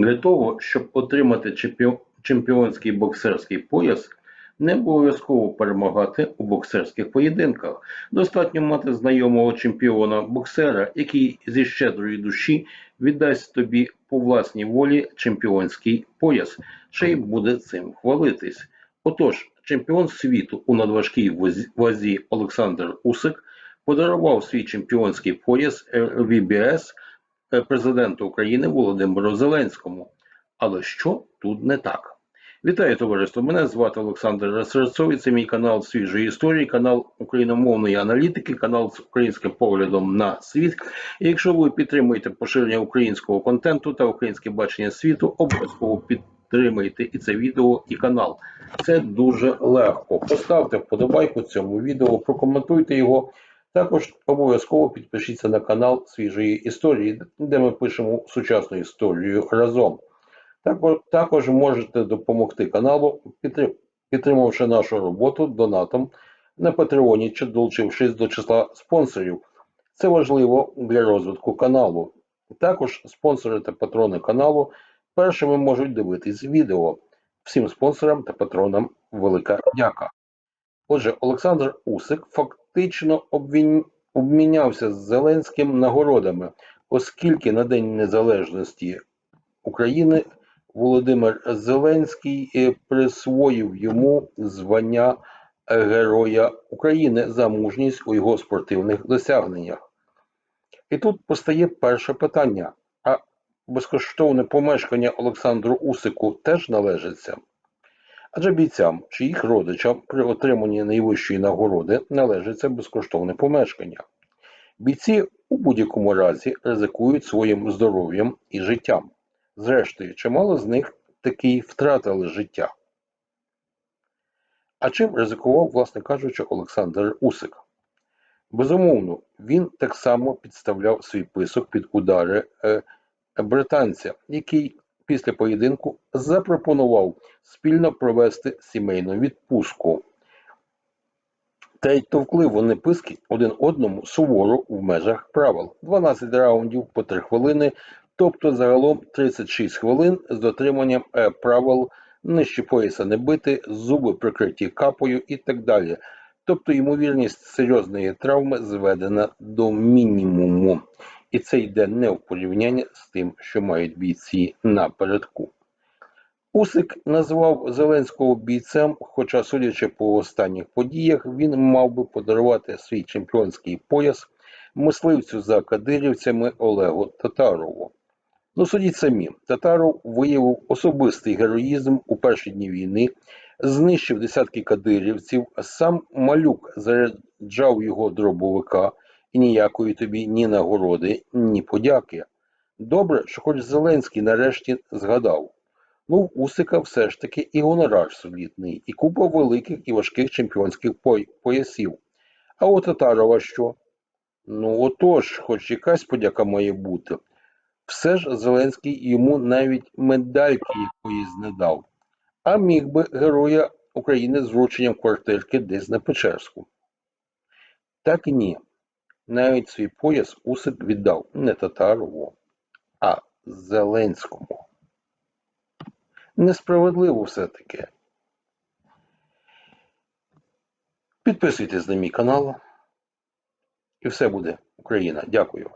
Для того, щоб отримати чемпіонський боксерський пояс, не обов'язково перемагати у боксерських поєдинках. Достатньо мати знайомого чемпіона боксера, який зі щедрої душі віддасть тобі по власній волі чемпіонський пояс, ще й буде цим хвалитись. Отож, чемпіон світу у надважкій вазі- Олександр Усик подарував свій чемпіонський пояс е, президенту України Володимиру Зеленському. Але що тут не так? Вітаю товариство! Мене звати Олександр Серцов, і це мій канал свіжої історії, канал україномовної аналітики, канал з українським поглядом на світ. І якщо ви підтримуєте поширення українського контенту та українське бачення світу, обов'язково підтримайте і це відео, і канал. Це дуже легко. Поставте вподобайку цьому відео, прокоментуйте його. Також обов'язково підпишіться на канал свіжої історії, де ми пишемо сучасну історію разом. Також, можете допомогти каналу, підтримавши нашу роботу донатом на Патреоні чи долучившись до числа спонсорів. Це важливо для розвитку каналу. Також спонсори та патрони каналу першими можуть дивитись відео. Всім спонсорам та патронам велика дяка. Отже, Олександр Усик фактично обмінявся з Зеленським нагородами, оскільки на День Незалежності України Володимир Зеленський е, присвоїв йому звання е, Героя України за мужність у його спортивних досягненнях. І тут постає перше питання: а безкоштовне помешкання Олександру Усику теж належиться? Адже бійцям чи їх родичам при отриманні найвищої нагороди належиться безкоштовне помешкання. Бійці у будь-якому разі ризикують своїм здоров'ям і життям. Зрештою, чимало з них таки втратили життя. А чим ризикував, власне кажучи, Олександр Усик? Безумовно, він так само підставляв свій писок під удари е, британця, який після поєдинку запропонував спільно провести сімейну відпустку. Та й товкли вони писки один одному суворо в межах правил. 12 раундів по 3 хвилини, тобто загалом 36 хвилин з дотриманням е, правил нижче пояса не бити, зуби прикриті капою і так далі. Тобто ймовірність серйозної травми зведена до мінімуму. І це йде не в порівнянні з тим, що мають бійці напередку. Усик назвав Зеленського бійцем, хоча, судячи по останніх подіях, він мав би подарувати свій чемпіонський пояс мисливцю за кадирівцями Олегу Татарову. Ну, судіть самі, Татаров виявив особистий героїзм у перші дні війни, знищив десятки кадирівців, сам малюк заряджав його дробовика і ніякої тобі ні нагороди, ні подяки. Добре, що хоч Зеленський нарешті згадав. Ну, в Усика все ж таки і гонорар солідний, і купа великих і важких чемпіонських поясів. А у Татарова що? Ну отож, хоч якась подяка має бути. Все ж Зеленський йому навіть медальки якоїсь не дав, а міг би Героя України з врученням квартирки десь на Печерську. Так і ні. Навіть свій пояс Усик віддав не Татарову, а Зеленському. Несправедливо все-таки. Підписуйтесь на мій канал. І все буде Україна. Дякую.